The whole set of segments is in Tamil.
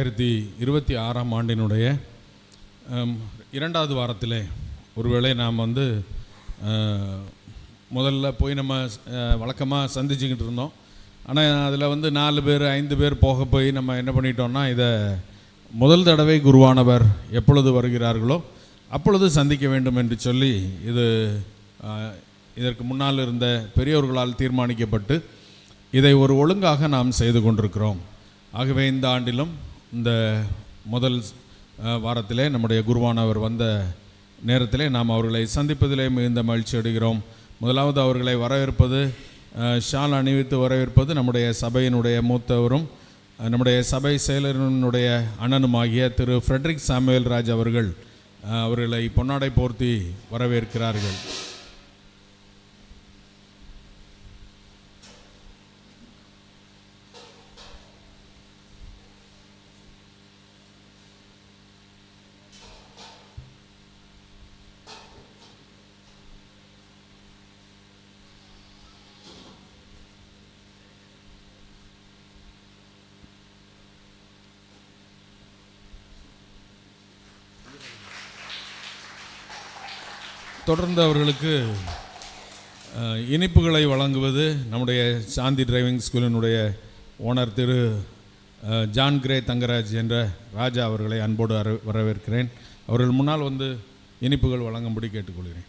ரெண்டாயிரத்தி இருபத்தி ஆறாம் ஆண்டினுடைய இரண்டாவது வாரத்தில் ஒருவேளை நாம் வந்து முதல்ல போய் நம்ம வழக்கமாக சந்திச்சுக்கிட்டு இருந்தோம். ஆனால் அதில் வந்து நாலு பேர் ஐந்து பேர் போக போய் நம்ம என்ன பண்ணிட்டோம்னா இதை முதல் தடவை குருவானவர் எப்பொழுது வருகிறார்களோ அப்பொழுது சந்திக்க வேண்டும் என்று சொல்லி இது இதற்கு முன்னால் இருந்த பெரியோர்களால் தீர்மானிக்கப்பட்டு இதை ஒரு ஒழுங்காக நாம் செய்து கொண்டிருக்கிறோம். ஆகவே இந்த ஆண்டிலும் இந்த முதல் வாரத்திலே நம்முடைய குருவானவர் வந்த நேரத்திலே நாம் அவர்களை சந்திப்பதிலே மிகுந்த மகிழ்ச்சி அடைகிறோம். முதலாவது அவர்களை வரவேற்பது ஷால் அணிவித்து வரவேற்பது நம்முடைய சபையினுடைய மூத்தவரும் நம்முடைய சபை செயலரினுடைய அண்ணனுமாகிய திரு ஃப்ரெட்ரிக் சாமுவேல் ராஜ் அவர்கள் அவர்களை பொன்னாடை போர்த்தி வரவேற்கிறார்கள். தொடர்ந்து அவர்களுக்கு இனிப்புகளை வழங்குவது நம்முடைய Shanthi driving ஸ்கூலினுடைய owner Thiru John Grey Thangaraj என்ற ராஜா அவர்களை அன்போடு வர வரவேற்கிறேன். அவர்கள் முன்னால் வந்து இனிப்புகள் வழங்கும்படி கேட்டுக்கொள்கிறேன்.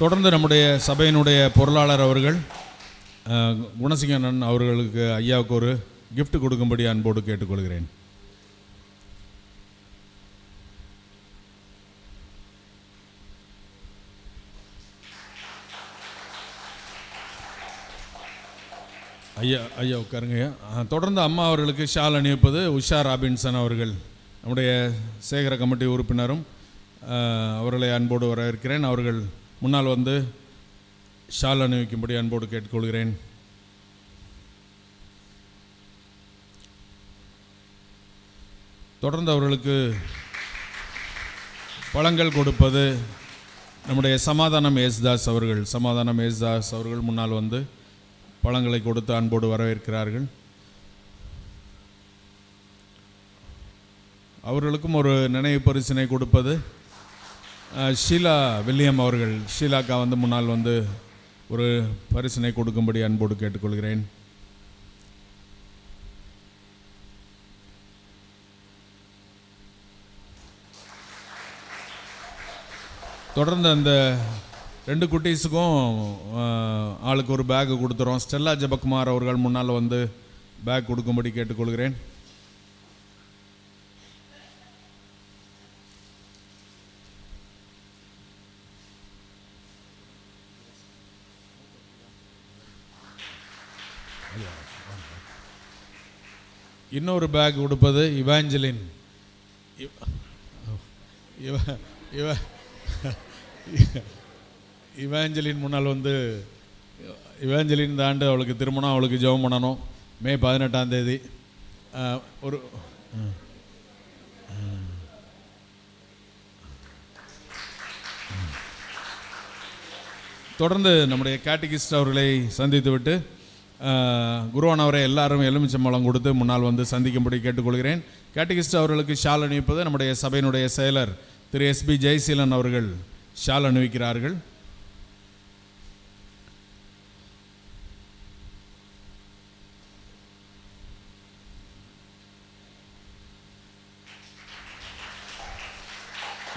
தொடர்ந்து நம்முடைய சபையினுடைய பொருளாளர் அவர்கள் குணசிங்கனன் குணசிங்கண்ணன் அவர்களுக்கு ஐயாவுக்கு ஒரு கிஃப்ட் கொடுக்கும்படி அன்போடு கேட்டுக்கொள்கிறேன். ஐயா ஐயா உட்காருங்க ஐயா. தொடர்ந்து அம்மா அவர்களுக்கு ஷால் அணிவிப்பது உஷா ராபின்சன் அவர்கள். நம்முடைய சேகர கமிட்டி உறுப்பினரும் அவர்களை அன்போடு வரவேற்கிறேன். அவர்கள் முன்னால் வந்து ஷால் அணிவிக்கும்படி அன்போடு கேட்டுக்கொள்கிறேன். தொடர்ந்து அவர்களுக்கு பழங்கள் கொடுப்பது நம்முடைய சமாதானம் ஏசுதாஸ் அவர்கள். சமாதானம் ஏசுதாஸ் அவர்கள் முன்னால் வந்து பழங்களை கொடுத்து அன்போடு வரவேற்கிறார்கள். அவர்களுக்கும் ஒரு நினைவு பரிசினை கொடுப்பது. ஷீலா வில்லியம் அவர்கள் ஷீலாக்கா வந்து முன்னால் வந்து ஒரு பரிசினை கொடுக்கும்படி அன்போடு கேட்டுக்கொள்கிறேன். தொடர்ந்து அந்த ரெண்டு குட்டீஸுக்கும் ஆளுக்கு ஒரு பேக் கொடுத்துறோம். ஸ்டெல்லா ஜபக்குமார் அவர்கள் முன்னால் வந்து பேக் கொடுக்கும்படி கேட்டுக்கொள்கிறேன். இன்னொரு பேக் கொடுப்பது இவாஞ்சலின். இவ இவ இவாஞ்சலின் முன்னால் வந்து இவாஞ்சலின் இந்த ஆண்டு அவளுக்கு திருமணம் அவளுக்கு ஜெபம் பண்ணணும். மே பதினெட்டாம் தேதி. ஒரு தொடர்ந்து நம்முடைய கேட்டகிஸ்ட் அவர்களை சந்தித்துவிட்டு குருவானவரை எல்லாரும் எலுமிச்சம்பழம் கொடுத்து முன்னால் வந்து சந்திக்கும்படி கேட்டுக்கொள்கிறேன். கேட்டகிஸ்ட் அவர்களுக்கு ஷால் அணிவிப்பது நம்முடைய சபையினுடைய செயலர் திரு எஸ்பி ஜெயசீலன் அவர்கள் ஷால் அணிவிக்கிறார்கள்.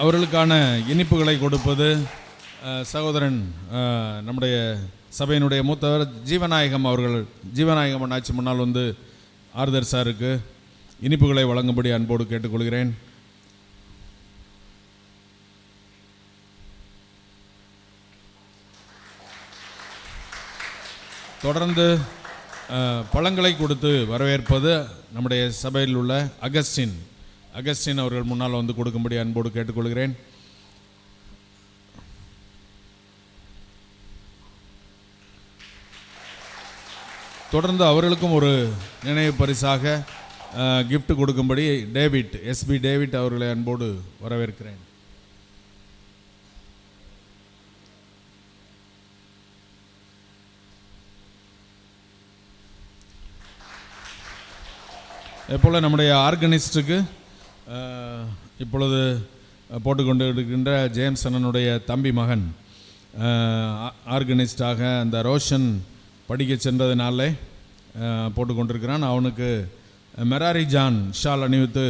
அவர்களுக்கான இனிப்புகளை கொடுப்பது சகோதரன் நம்முடைய சபையினுடைய மூத்தவர் ஜீவநாயகம் அவர்கள் ஜீவநாயகம் அண்ணாச்சி முன்னால் வந்து ஆர்தர் சாருக்கு இனிப்புகளை வழங்கும்படி அன்போடு கேட்டுக்கொள்கிறேன். தொடர்ந்து பழங்களை கொடுத்து வரவேற்பது நம்முடைய சபையில் உள்ள அகஸ்டின் அகஸ்டின் அவர்கள் முன்னால் வந்து கொடுக்கும்படி அன்போடு கேட்டுக்கொள்கிறேன். தொடர்ந்து அவர்களுக்கும் ஒரு நினைவு பரிசாக கிஃப்ட் கொடுக்கும்படி டேவிட் எஸ்பி டேவிட் அவர்களை அன்போடு வரவேற்கிறேன். எப்போல நம்முடைய ஆர்கனிஸ்டுக்கு இப்பொழுது போட்டுக்கொண்டு இருக்கின்ற ஜேம்ஸ் அண்ணனுடைய தம்பி மகன் ஆர்கனிஸ்டாக அந்த ரோஷன் படிக்க சென்றதுனாலே போட்டுக்கொண்டிருக்கிறான். அவனுக்கு மெராரி ஜான் ஷால் அணிவித்து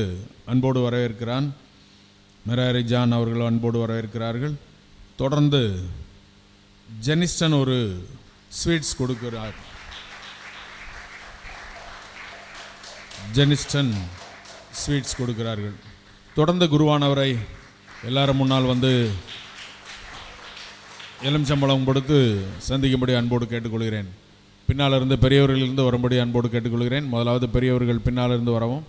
அன்போடு வரவேற்கிறான். மெராரி ஜான் அவர்கள் அன்போடு வரவேற்கிறார்கள். தொடர்ந்து ஜெனிஸ்டன் ஒரு ஸ்வீட்ஸ் கொடுக்கிறார். ஜெனிஸ்டன் ஸ்வீட்ஸ் கொடுக்கிறார்கள். தொடர்ந்து குருவானவரை எல்லாரும் முன்னால் வந்து எலுமிச்சம்பழம் கொடுத்து சந்திக்கும்படி அன்போடு கேட்டுக்கொள்கிறேன். பின்னால் இருந்து பெரியவர்களிலிருந்து வரும்படி அன்போடு கேட்டுக்கொள்கிறேன். முதலாவது பெரியவர்கள் பின்னால் இருந்து வரவும்.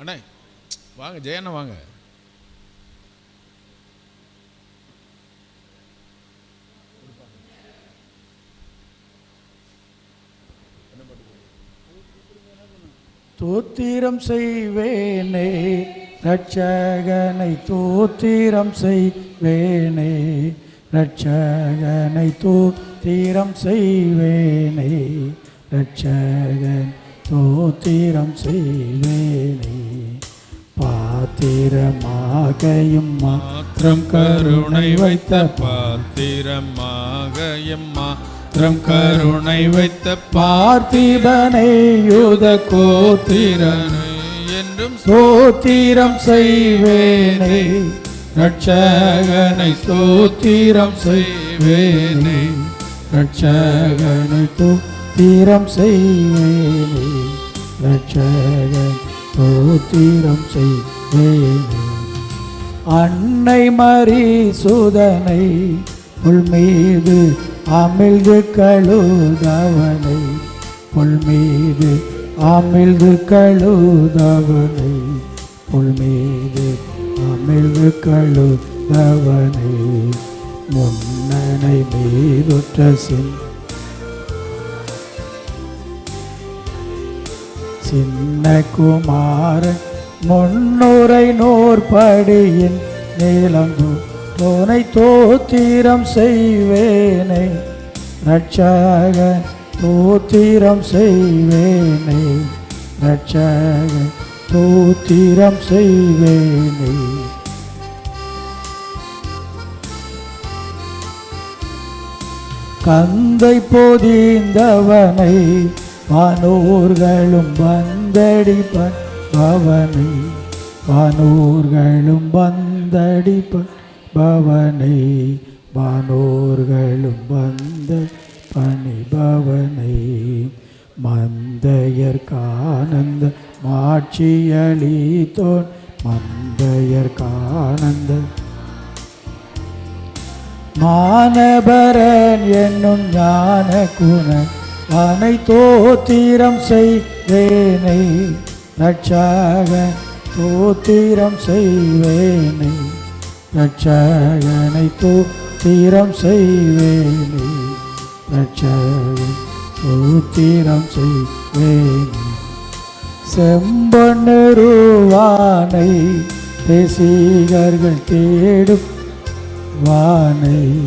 அண்ணே வாங்க ஜெயண்ணா வாங்க. தோத்திரம் செய்வேனே ரட்சகனை தோத்திரம் செய்வேனே ரட்சகனை தோத்திரம் செய்வேனே ரட்சகன் தோத்திரம் செய்வேனே. பாத்திரமாகையும் மாத்திரம் கருணை வைத்த பாத்திரமாக எம்மாத்திரம் கருணை வைத்த பார்த்திபனை யூத கோத்திரனை என்றும் சோத்திரம் செய்வேனே. ரட்சகனை சோத்திரம் செய்வேனே. ரட்சகனை தோத்திரம் செய்வேனே. ரட்சகன் ஸ்தோத்திரம் செய்வேனே. அன்னை மரி சுதனை புல் மீது அமிழ்து கழுதவனை புல் மீது அமிழ்து கழுதவனை புல் மீது அமிழ்து கழுதவனை முன்னனை மீதுற்ற சின் சின்ன குமாரன் முன்னுரை நூற்படியின் நீளங்கும் தோனை தோத்திரம் செய்வேனை. ரட்சாக தோத்திரம் செய்வேனை. ரட்சாக தோத்திரம் செய்வேனை. கந்தை பொதிந்தவனை வானோர்களும் வந்தடிப்பன். பவனை வானோர்களும் வந்தடிப்பன். பணிபவனை வானோர்களும் வந்த பணிபவனை மந்தையர்கானந்த மாட்சியளித்தோன் மந்தையர்கானந்த மானபரன் என்னும் ஞான குண அனை தோத்திரம் செய்வேனை ரட்சகன் தோத்திரம் செய்வேனை. ரட்சகனை தோத்திரம் செய்வேனை. ரட்சகன் தோத்திரம் செய்வேனே. செம்பொன்னுருவானை தேசிகர்கள் தேடும். வானை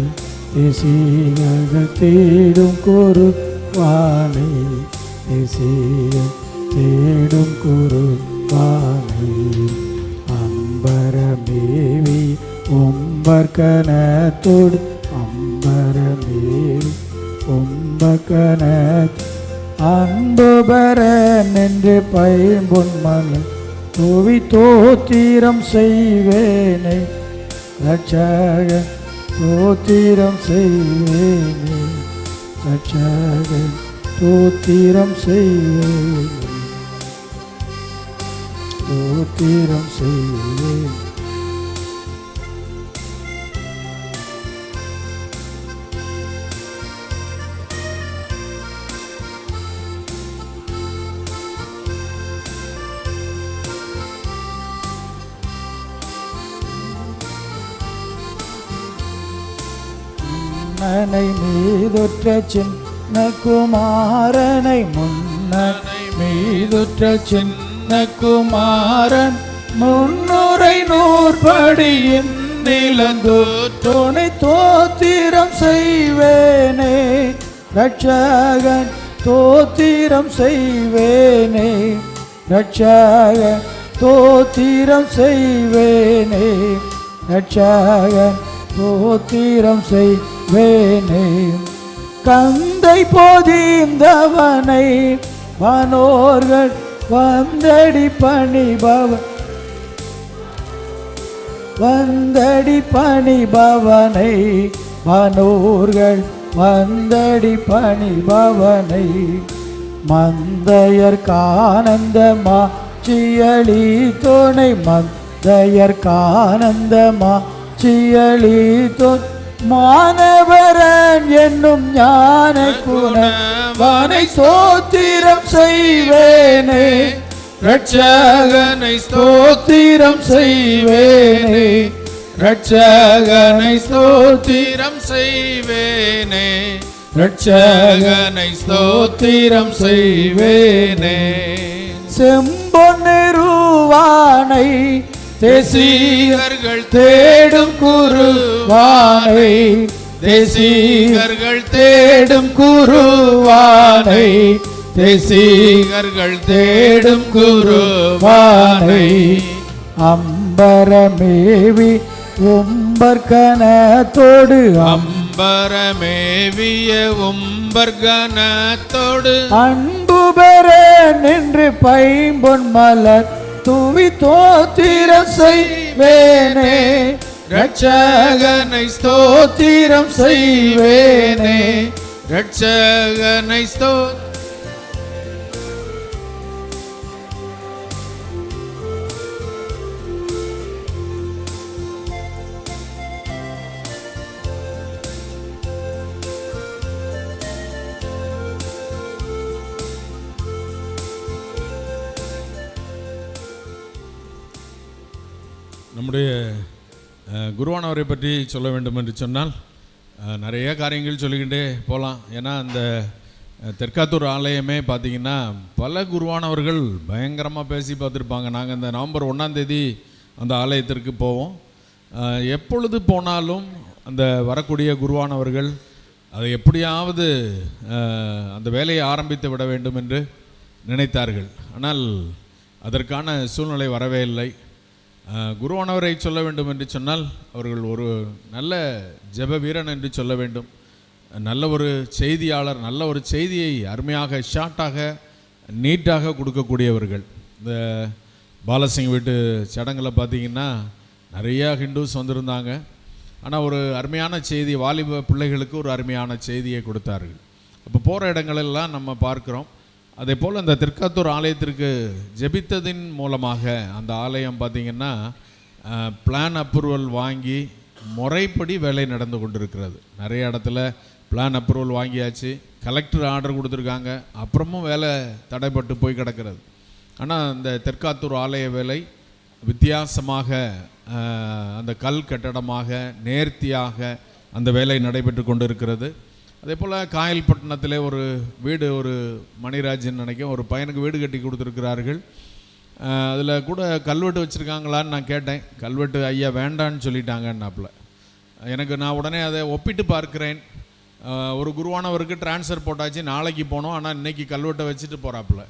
தேசிகர்கள் தேடும் குரு வானை தேசிகள் தேடும் குரு வானை அம்பரமேவி ஒம்பர்கனத்தோடு அம்பரமேவி ஒம்பகன அன்புபரன் என்று பைம்பொன்மலர் தூவி தோத்திரம் செய்வேனே. ரட்சக தோத்திரம் செய்வேனே. ரட்சக தோத்திரம் செய்வேனே. தோத்திரம் செய்வேன். மனை மீதுற்ற சின்ன குமாரனை முன்னனை மீதுற்ற சின்ன குமாரன் முன்னுரை நூற்படியின் நிலங்கூற்றோனை தோத்திரம் செய்வேனே. ரட்சகன் தோத்திரம் செய்வேனே. ரட்சகன் தோத்திரம் செய்வேனே. ரட்சகன் தோத்திரம் வேணே. கந்தை போதிந்தவனை மனோர்கள் வந்தடி பணிபவன் வந்தடி பணிபவனை மனோர்கள் வந்தடி பணிபவனை மந்தையர் கானந்தமா சியலி துணை மந்தையர் கானந்தமா சியலி துணை மாணவரன் என்னும் ஞான குணவனை சோத்திரம் செய்வேனே. ரட்சகனை ஸ்தோத்திரம் செய்வேனே. ரட்சகனை ஸ்தோத்திரம் செய்வேனே. ரட்சகனை ஸ்தோத்திரம் செய்வேனே. செம்பொன்னிருவானை தேசிகர்கள் தேடும் குருவானை தேசிகர்கள் தேடும் குருவானை தேசிகர்கள் தேடும் குருவானை. அம்பரமேவி உம்பர்கனத்தோடு அம் அம்பரமேவிய உம்பர்கனத்தோடு அன்பு பெற நின்று பைம்பொன் மலர் துவி தோத்திரம் செய்வேனே. ரட்சகனை ஸ்தோத்திரம் செய்வேனே. ரட்சகனை ஸ்தோத்திரம் அவரை பற்றி சொல்ல வேண்டும் என்று சொன்னால் நிறைய காரியங்கள் சொல்லிக்கிட்டே போகலாம் ஏன்னா அந்த தெற்காத்தூர் ஆலயமே பார்த்தீங்கன்னா பல குருவானவர்கள் பயங்கரமாக பேசி பார்த்துருப்பாங்க. நாங்கள் இந்த நவம்பர் ஒன்றாம் தேதி அந்த ஆலயத்திற்கு போவோம். எப்பொழுது போனாலும் அந்த வரக்கூடிய குருவானவர்கள் அதை எப்படியாவது அந்த வேலையை ஆரம்பித்து விட வேண்டும் என்று நினைத்தார்கள். ஆனால் அதற்கான சூழ்நிலை வரவே இல்லை. குருவானவரை சொல்ல வேண்டும் என்று சொன்னால் அவர்கள் ஒரு நல்ல ஜெப வீரன் என்று சொல்ல வேண்டும். நல்ல ஒரு செய்தியாளர் நல்ல ஒரு செய்தியை அருமையாக ஷார்ட்டாக நீட்டாக கொடுக்கக்கூடியவர்கள். இந்த பாலசிங் வீட்டு சடங்கில் பார்த்தீங்கன்னா நிறையா ஹிந்துஸ் வந்திருந்தாங்க. ஆனால் ஒரு அருமையான செய்தி வாலிப பிள்ளைகளுக்கு ஒரு அருமையான செய்தியை கொடுத்தார்கள். அப்போ போகிற இடங்களெல்லாம் நம்ம பார்க்குறோம். அதே போல் அந்த திருக்காத்தூர் ஆலயத்திற்கு ஜெபித்ததின் மூலமாக அந்த ஆலயம் பார்த்திங்கன்னா பிளான் அப்ரூவல் வாங்கி முறைப்படி வேலை நடந்து கொண்டிருக்கிறது. நிறைய இடத்துல பிளான் அப்ரூவல் வாங்கியாச்சு. கலெக்டர் ஆர்டர் கொடுத்துருக்காங்க. அப்புறமும் வேலை தடைப்பட்டு போய் கிடக்கிறது. ஆனால் அந்த தெற்காத்தூர் ஆலய வேலை வித்தியாசமாக அந்த கல் கட்டடமாக நேர்த்தியாக அந்த வேலை நடைபெற்று கொண்டு இருக்கிறது அதே போல் காயல்பட்டினத்தில் ஒரு வீடு ஒரு மணிராஜன் நினைக்கும் ஒரு பையனுக்கு வீடு கட்டி கொடுத்துருக்கிறார்கள். அதில் கூட கல்வெட்டு வச்சுருக்காங்களான்னு நான் கேட்டேன். கல்வெட்டு ஐயா வேண்டான்னு சொல்லிட்டாங்கன்னாப்புல. எனக்கு நான் உடனே அதை ஒப்பிட்டு பார்க்கிறேன். ஒரு குருவானவருக்கு ட்ரான்ஸ்ஃபர் போட்டாச்சு நாளைக்கு போனோம் ஆனால் இன்னைக்கு கல்வெட்டை வச்சுட்டு போகிறாப்புல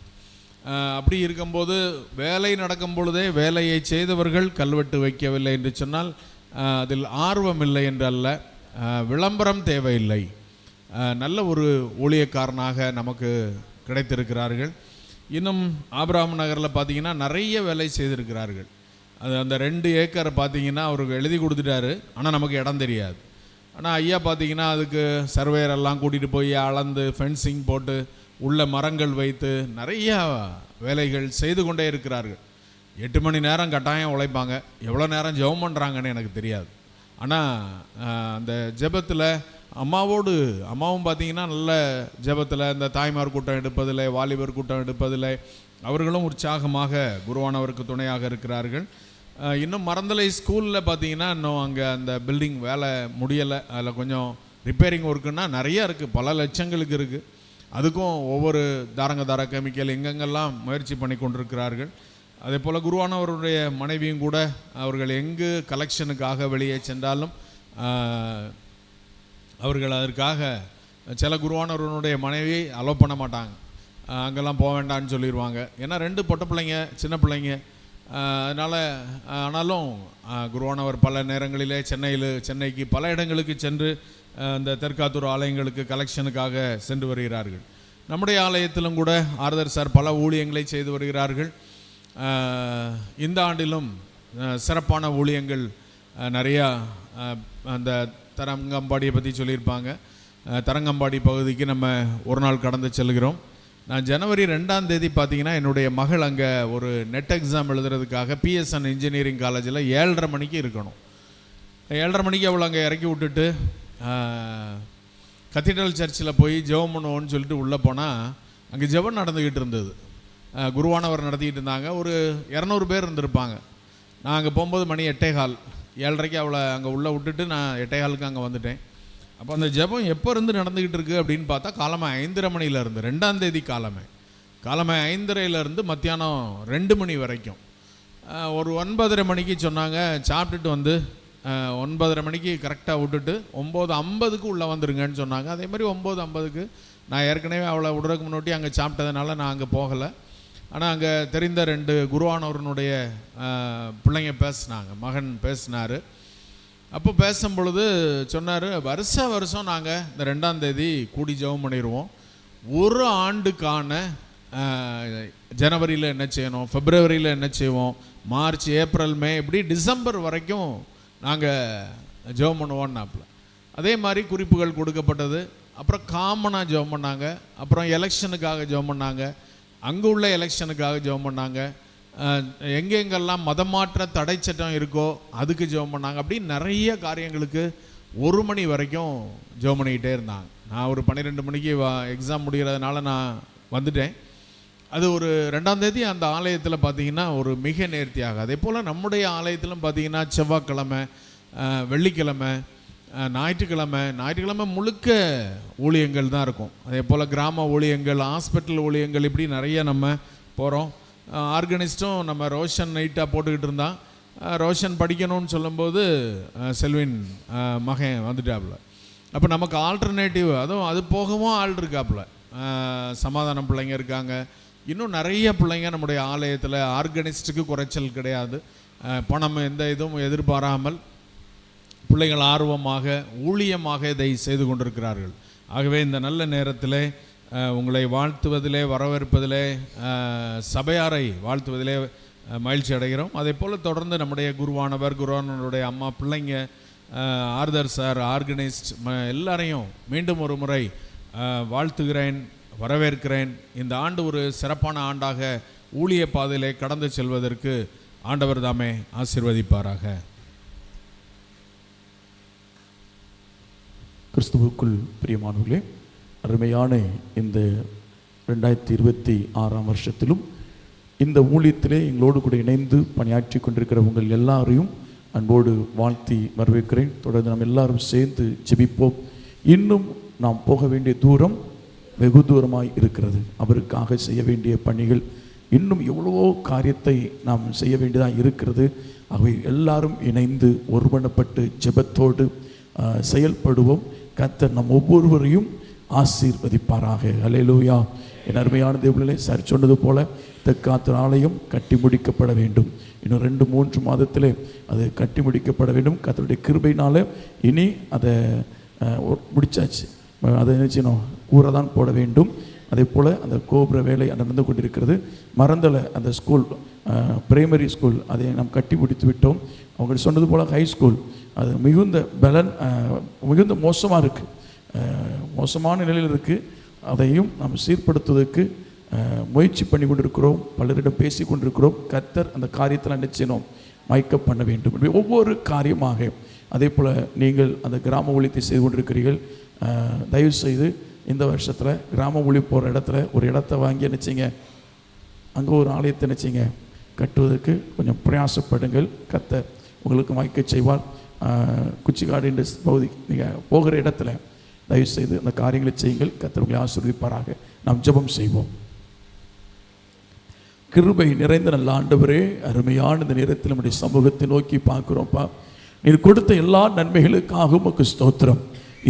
அப்படி இருக்கும்போது வேலை நடக்கும் பொழுதே வேலையை செய்தவர்கள் கல்வெட்டு வைக்கவில்லை என்று சொன்னால் அதில் ஆர்வம் இல்லை என்று அல்ல விளம்பரம் தேவையில்லை. நல்ல ஒரு ஊழியக்காரனாக நமக்கு கிடைத்திருக்கிறார்கள். இன்னும் ஆபிரகாம் நகரில் பார்த்தீங்கன்னா நிறைய வேலை செய்திருக்கிறார்கள். அது அந்த ரெண்டு ஏக்கரை பார்த்தீங்கன்னா அவருக்கு எழுதி கொடுத்துட்டாரு. ஆனால் நமக்கு இடம் தெரியாது. ஆனால் ஐயா பார்த்தீங்கன்னா அதுக்கு சர்வேயர் எல்லாம் கூட்டிகிட்டு போய் அளந்து ஃபென்சிங் போட்டு உள்ள மரங்கள் வைத்து நிறையா வேலைகள் செய்து கொண்டே இருக்கிறார்கள். எட்டு மணி நேரம் கட்டாயம் உழைப்பாங்க. எவ்வளோ நேரம் ஜெபம் பண்ணுறாங்கன்னு எனக்கு தெரியாது. ஆனால் அந்த ஜெபத்தில் அம்மாவோடு அம்மாவும் பார்த்தீங்கன்னா நல்ல ஜெபத்தில் இந்த தாய்மார் கூட்டம் எடுப்பதில்லை வாலிபர் கூட்டம் எடுப்பதில்லை. அவர்களும் உற்சாகமாக குருவானவருக்கு துணையாக இருக்கிறார்கள். இன்னும் மறந்தலை ஸ்கூலில் பார்த்தீங்கன்னா இன்னும் அங்கே அந்த பில்டிங் வேலை முடியலை. அதில் கொஞ்சம் ரிப்பேரிங் ஒர்க்குன்னா நிறைய இருக்குது பல லட்சங்களுக்கு இருக்குது அதுக்கும் ஒவ்வொரு தாரங்க தார கெமிக்கல் எங்கெங்கெல்லாம் முயற்சி பண்ணி கொண்டிருக்கிறார்கள். அதே போல் குருவானவருடைய மனைவியும் கூட அவர்கள் எங்கு கலெக்ஷனுக்காக வெளியே சென்றாலும் அவர்கள் அதற்காக சில குருவானவருடைய மனைவியை அலோ பண்ண மாட்டாங்க. அங்கெல்லாம் போக வேண்டாம்னு சொல்லிடுவாங்க ஏன்னா ரெண்டு பொட்ட பிள்ளைங்க சின்ன பிள்ளைங்க. அதனால் ஆனாலும் குருவானவர் பல நேரங்களிலே சென்னையில் சென்னைக்கு பல இடங்களுக்கு சென்று அந்த இந்த தெற்காத்தூர் ஆலயங்களுக்கு கலெக்ஷனுக்காக சென்று வருகிறார்கள். நம்முடைய ஆலயத்திலும் கூட ஆர்தர் சார் பல ஊழியங்களை செய்து வருகிறார்கள். இந்த ஆண்டிலும் சிறப்பான ஊழியங்கள் நிறையா அந்த தரங்கம்பாடியை பற்றி சொல்லியிருப்பாங்க. தரங்கம்பாடி பகுதிக்கு நம்ம ஒரு நாள் கடந்து செல்கிறோம். நான் ஜனவரி ரெண்டாம் தேதி பார்த்தீங்கன்னா என்னுடைய மகள் அங்கே ஒரு நெட் எக்ஸாம் எழுதுறதுக்காக பிஎஸ்என் இன்ஜினியரிங் காலேஜில் ஏழரை மணிக்கு இருக்கணும். ஏழரை மணிக்கு அவளை அங்கே இறக்கி விட்டுட்டு கத்தீட்ரல் சர்ச்சில் போய் ஜெபம் பண்ணுவோன்னு சொல்லிட்டு உள்ளே போனால் அங்கே ஜெபம் நடந்துக்கிட்டு இருந்தது. குருவானவர் நடத்திக்கிட்டு இருந்தாங்க. ஒரு இரநூறு பேர் இருந்திருப்பாங்க. நான் அங்கே போகும்போது மணி எட்டே கால். ஏழரைக்கு அவளை அங்கே உள்ளே விட்டுட்டு நான் எட்டையாளுக்கு அங்கே வந்துட்டேன். அப்போ அந்த ஜெபம் எப்போ இருந்து நடந்துக்கிட்டு இருக்குது அப்படின்னு பார்த்தா காலமை ஐந்தரை மணியில இருந்து ரெண்டாம் தேதி காலமை. காலமை ஐந்தரையில இருந்து மத்தியானம் ரெண்டு மணி வரைக்கும். ஒரு ஒன்பதரை மணிக்கு சொன்னாங்க சாப்பிட்டுட்டு வந்து ஒன்பதரை மணிக்கு கரெக்டாக விட்டுட்டு ஒம்பது ஐம்பதுக்கு உள்ளே வந்துருங்கன்னு சொன்னாங்க. அதே மாதிரி ஒம்பது ஐம்பதுக்கு நான் ஏற்கனவே அவளை விடுறதுக்கு முன்னாடி அங்கே சாப்பிட்டதுனால நான் அங்கே போகலை. ஆனால் அங்கே தெரிந்த ரெண்டு குருவானவரனுடைய பிள்ளைங்க பேசுனாங்க. மகன் பேசினார். அப்போ பேசும் பொழுது சொன்னார் வருஷ வருஷம் நாங்கள் இந்த ரெண்டாம் தேதி கூடி ஜெபம் பண்ணிடுவோம் ஒரு ஆண்டுக்கான ஜனவரியில் என்ன செய்யணும் பிப்ரவரியில் என்ன செய்வோம் மார்ச் ஏப்ரல் மே இப்படி டிசம்பர் வரைக்கும் நாங்கள் ஜெபம் பண்ணுவோம்னாப்புல அதே மாதிரி குறிப்புகள் கொடுக்கப்பட்டது. அப்புறம் காமனாக ஜெபம் பண்ணாங்க. அப்புறம் எலெக்ஷனுக்காக ஜெபம் பண்ணாங்க. அங்கே உள்ள எலெக்ஷனுக்காக ஜெபம் பண்ணாங்க. எங்கெங்கெல்லாம் மதமாற்ற தடை சட்டம் இருக்கோ அதுக்கு ஜெபம் பண்ணாங்க. அப்படின்னு நிறைய காரியங்களுக்கு ஒரு மணி வரைக்கும் ஜெபம் பண்ணிக்கிட்டே இருந்தாங்க. நான் ஒரு பன்னிரெண்டு மணிக்கு எக்ஸாம் முடிகிறதுனால நான் வந்துட்டேன். அது ஒரு ரெண்டாம் தேதி அந்த ஆலயத்தில் பார்த்தீங்கன்னா ஒரு மிக நேர்த்தியாக அதே போல் நம்முடைய ஆலயத்திலும் பார்த்தீங்கன்னா செவ்வாய்க்கிழமை வெள்ளிக்கிழமை ஞாயிற்றுக்கிழமை ஞாயிற்றுக்கிழமை முழுக்க ஊழியங்கள் தான் இருக்கும். அதே போல் கிராம ஊழியங்கள் ஹாஸ்பிட்டல் ஊழியங்கள் இப்படி நிறைய நம்ம போகிறோம் ஆர்கனிஸ்ட்டும் நம்ம ரோஷன் நைட்டாக போட்டுக்கிட்டு இருந்தான். ரோஷன் படிக்கணும்னு சொல்லும்போது செல்வின் மகன் வந்துட்டாப்புல. அப்போ நமக்கு ஆல்டர்னேட்டிவ் அதுவும் அது போகவும் ஆள் இருக்காப்புல. சமாதானம் பிள்ளைங்க இருக்காங்க. இன்னும் நிறைய பிள்ளைங்க நம்முடைய ஆலயத்தில் ஆர்கனிஸ்ட்டுக்கு குறைச்சல் கிடையாது. பணம் எந்த இதுவும் எதிர்பாராமல் பிள்ளைகள் ஆர்வமாக ஊழியமாக இதை செய்து கொண்டிருக்கிறார்கள். ஆகவே இந்த நல்ல நேரத்தில் உங்களை வாழ்த்துவதிலே வரவேற்பதிலே சபையாரை வாழ்த்துவதிலே மகிழ்ச்சி அடைகிறோம். அதே போல் தொடர்ந்து நம்முடைய குருவானவர் குருவானவருடைய அம்மா பிள்ளைங்க ஆர்தர் சார் ஆர்கனைஸ்ட் ம எல்லாரையும் மீண்டும் ஒரு முறை வாழ்த்துகிறேன் வரவேற்கிறேன். இந்த ஆண்டு ஒரு சிறப்பான ஆண்டாக ஊழிய பாதையிலே கடந்து செல்வதற்கு ஆண்டவர் தாமே ஆசீர்வதிப்பாராக. கிறிஸ்துவுக்குள் பிரியமானவர்களே அருமையான இந்த ரெண்டாயிரத்தி இருபத்தி ஆறாம் வருஷத்திலும் இந்த ஊழியத்திலே எங்களோடு கூட இணைந்து பணியாற்றி கொண்டிருக்கிற உங்கள் எல்லாரையும் அன்போடு வாழ்த்தி வரவேற்கிறேன். தொடர்ந்து நாம் எல்லாரும் சேர்ந்து ஜெபிப்போம். இன்னும் நாம் போக வேண்டிய தூரம் வெகு தூரமாய் இருக்கிறது. அவருக்காக செய்ய வேண்டிய பணிகள் இன்னும் எவ்வளவோ காரியத்தை நாம் செய்ய வேண்டியதாக இருக்கிறது. ஆகவே எல்லாரும் இணைந்து ஒருமணப்பட்டு ஜெபத்தோடு செயல்படுவோம். கத்தர் நம் ஒவ்வொருவரையும் ஆசீர்வதிப்பாராக. அலையலூயா என் அருமையான தேவர்களே சார் சொன்னது போல தெற்காத்தூர் ஆலயம் கட்டி முடிக்கப்பட வேண்டும். இன்னும் ரெண்டு மூன்று மாதத்திலே அது கட்டி முடிக்கப்பட வேண்டும். கத்தருடைய கிருபையினால இனி அதை முடிச்சாச்சு. அதை என்ன செய்யணும் கூரை தான் போட வேண்டும். அதே போல் அந்த கோபுர வேலை நடந்து கொண்டிருக்கிறது. மறந்தலை அந்த ஸ்கூல் பிரைமரி ஸ்கூல் அதை நாம் கட்டி முடித்து விட்டோம். அவங்க சொன்னது போல் ஹை ஸ்கூல் அது மிகுந்த பலன் மிகுந்த மோசமாக இருக்குது மோசமான நிலையில் இருக்குது அதையும் நாம் சீர்படுத்துவதற்கு முயற்சி பண்ணி கொண்டிருக்கிறோம். பலரிடம் பேசி கொண்டிருக்கிறோம். கர்த்தர் அந்த காரியத்தில் நினைச்சினோம் மயக்கப் மயக்க பண்ண வேண்டும். ஒவ்வொரு காரியமாக அதே போல் நீங்கள் அந்த கிராம ஒழித்தை செய்து கொண்டிருக்கிறீர்கள். அஹ், தயவு செய்து இந்த வருஷத்தில் கிராம ஊழி போகிற இடத்துல ஒரு இடத்த வாங்கி நினச்சிங்க அங்கே ஒரு ஆலயத்தை நினச்சிங்க கட்டுவதற்கு கொஞ்சம் பிரயாசப்படுங்கள். கத்த உங்களுக்கு மயக்க செய்வார். குச்சிக்காடு என்ற பகுதி நீங்கள் போகிற இடத்துல தயவுசெய்து அந்த காரியங்களை செய்யுங்கள். கத்தவர்களை உங்களை நாம் ஜபம் செய்வோம். கிருபை நிறைந்த நல்ல ஆண்டவரே அருமையான இந்த நேரத்தில் நம்முடைய சமூகத்தை நோக்கி பார்க்குறோம்ப்பா. நீர் கொடுத்த எல்லா நன்மைகளுக்காக உமக்கு ஸ்தோத்திரம்.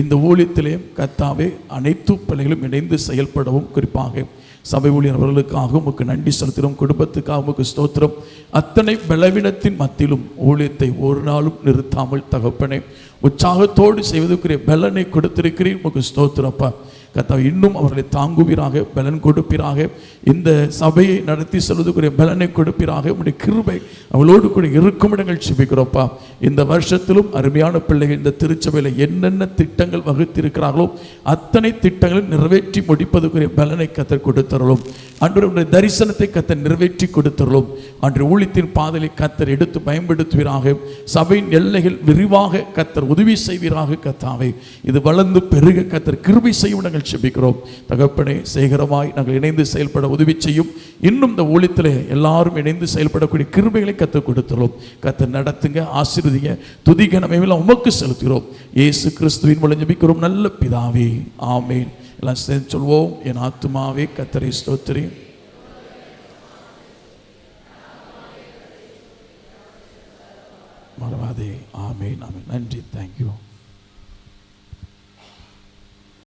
இந்த ஊழியத்திலே கத்தாவே அனைத்து பிள்ளைகளும் இணைந்து செயல்படவும் குறிப்பாக சபை ஊழியர்களுக்காக உமக்கு நன்றி செலுத்துகிறோம் குடும்பத்துக்காக உமக்கு ஸ்தோத்திரம். அத்தனை பலவீனத்தின் மத்தியிலும் ஊழியத்தை ஒரு நாளும் நிறுத்தாமல் தகப்பனே உற்சாகத்தோடு செய்வதற்குரிய பலனை கொடுத்திருக்கிறீர். உமக்கு ஸ்தோத்திரப்பா கத்தாவை இன்னும் அவர்களை தாங்குவீராக பலன் கொடுப்பீராக. இந்த சபையை நடத்தி செல்வதற்குரிய பலனை கொடுப்பீராக. உடைய கிருபை அவளோடு கூட இருக்கும் இடங்கள் சிபிக்கிறோப்பா இந்த வருஷத்திலும் அருமையான பிள்ளைகள் இந்த திருச்சபையில் என்னென்ன திட்டங்கள் வகுத்திருக்கிறார்களோ அத்தனை திட்டங்களை நிறைவேற்றி முடிப்பதற்குரிய பலனை கத்தர் கொடுத்தருளும். அன்று உடைய தரிசனத்தை கத்தர் நிறைவேற்றி கொடுத்தருளும். அன்று ஊழித்தின் பாதலை கத்தர் எடுத்து பயன்படுத்துவீராக. சபையின் எல்லைகள் விரிவாக கத்தர் உதவி செய்வீராக கத்தாவை. இது வளர்ந்து பெருக கத்தர் கிருபை செய்யும் நாங்கள் செபிக்கிறோம் தகப்பனை சேகரமாய் நாங்கள் இணைந்து செயல்பட உதவி செய்யும். இன்னும் இந்த ஊழியத்தில் எல்லாரும் இணைந்து செயல்படக்கூடிய கிருபைகளை கற்றுக் கொடுத்துள்ளோம். கற்று நடத்துங்க ஆசிரியங்க துதிக்க நம்ம உமக்கு செலுத்துகிறோம். ஏசு கிறிஸ்துவின் மூலம் ஜபிக்கிறோம். நல்ல பிதாவே ஆமேன். எல்லாம் சேர்ந்து சொல்வோம். என் ஆத்மாவே கத்தரை ஸ்தோத்திரி. மறவாதே. ஆமேன் ஆமேன். நன்றி. தேங்க்யூ